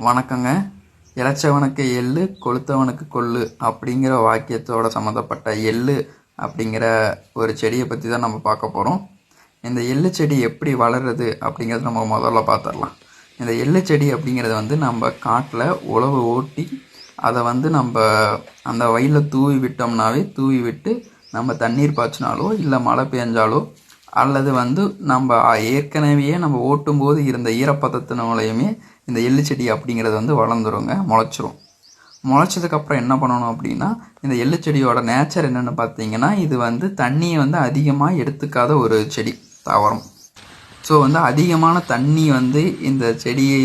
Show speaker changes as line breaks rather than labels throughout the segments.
வணக்கங்க. இளைச்சவனுக்கு எள்ளு கொளுத்தவனுக்கு கொள்ளு அப்படிங்கிற வாக்கியத்தோட சம்மந்தப்பட்ட எள்ளு அப்படிங்கிற ஒரு செடியை பற்றி தான் நம்ம பார்க்க போகிறோம் இந்த எள்ளு செடி எப்படி வளருது அப்படிங்கிறத நம்ம முதல்ல பார்த்துடலாம் இந்த எள்ளு செடி அப்படிங்கிறது வந்து நம்ம காட்டில் உழவு ஓட்டி அதை வந்து நம்ம அந்த வயலில் தூவி விட்டோம்னாவே தூவி விட்டு நம்ம தண்ணீர் பாய்ச்சினாலோ இல்லை மழை பெஞ்சாலோ அல்லது வந்து நம்ம ஏற்கனவே நம்ம ஓட்டும் போது இருந்த ஈரப்பதத்தினாலையுமே இந்த எள்ளு செடி அப்படிங்கிறது வந்து வளர்ந்துருங்க முளைச்சிரும். முளைச்சதுக்கப்புறம் என்ன பண்ணணும் அப்படின்னா இந்த எள்ளு செடியோட நேச்சர் என்னென்னு பார்த்தீங்கன்னா இது வந்து தண்ணியை வந்து அதிகமாக எடுத்துக்காத ஒரு செடி தாவரம். ஸோ வந்து அதிகமான தண்ணி வந்து இந்த செடியை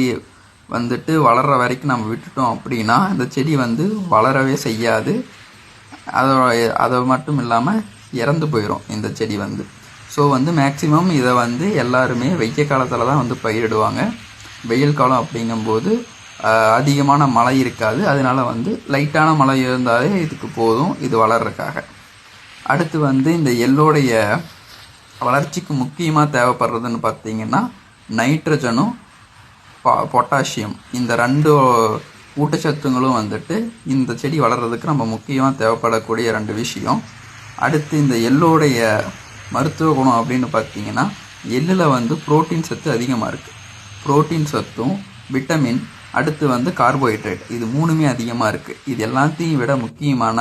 வந்துட்டு வளர்கிற வரைக்கும் நம்ம விட்டுட்டோம் அப்படின்னா இந்த செடி வந்து வளரவே செய்யாது. அதோட அது மட்டும் இல்லாமல் இறந்து போயிடும் இந்த செடி வந்து. ஸோ வந்து மேக்ஸிமம் இதை வந்து எல்லாருமே வெய்ய காலத்தில் தான் வந்து பயிரிடுவாங்க. வெயில் காலம் அப்படிங்கும்போது அதிகமான மழை இருக்காது. அதனால வந்து லைட்டான மழை இருந்தாலே இதுக்கு போதும் இது வளர்றதுக்காக. அடுத்து வந்து இந்த எள்ளோடைய வளர்ச்சிக்கு முக்கியமாக தேவைப்படுறதுன்னு பார்த்தீங்கன்னா நைட்ரஜனும் பா- பொட்டாசியம் இந்த ரெண்டு ஊட்டச்சத்துங்களும் வந்துட்டு இந்த செடி வளர்கிறதுக்கு நம்ம முக்கியமாக தேவைப்படக்கூடிய ரெண்டு விஷயம். அடுத்து இந்த எள்ளோடைய மருத்துவ குணம் அப்படின்னு பார்த்தீங்கன்னா எள்ளில் வந்து புரோட்டீன் சத்து அதிகமாக இருக்குது புரோட்டீன் சத்தும் விட்டமின் அடுத்து வந்து கார்போஹைட்ரேட் இது மூணுமே அதிகமாக இருக்குது இது எல்லாத்தையும் விட முக்கியமான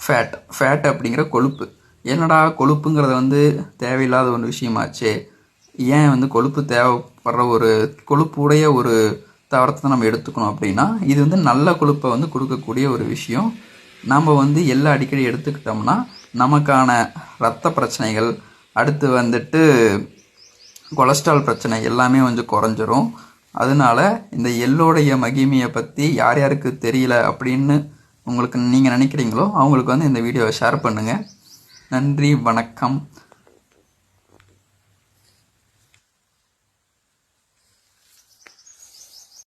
ஃபேட் ஃபேட் அப்படிங்கிற கொழுப்பு. என்னடா கொழுப்புங்கிறது வந்து தேவையில்லாத ஒரு விஷயமாச்சே. ஏன் வந்து கொழுப்பு தேவைப்படுற ஒரு கொழுப்பு உடைய ஒரு தாவரத்தை நம்ம எடுத்துக்கணும் அப்படின்னா இது வந்து நல்ல கொழுப்பை வந்து கொடுக்கக்கூடிய ஒரு விஷயம். நம்ம வந்து எல்லாம் அடிக்கடி எடுத்துக்கிட்டோம்னா நமக்கான ரத்த பிரச்சனைகள் அடுத்து வந்துட்டு கொலஸ்ட்ரால் பிரச்சனை எல்லாமே கொஞ்சம் குறைஞ்சிரும். அதனால இந்த எள்ளோடைய மகிமையை பற்றி யார் யாருக்கு தெரியல அப்படின்னு உங்களுக்கு நீங்கள் நினைக்கிறீங்களோ அவங்களுக்கு வந்து இந்த வீடியோவை ஷேர் பண்ணுங்கள் நன்றி வணக்கம்.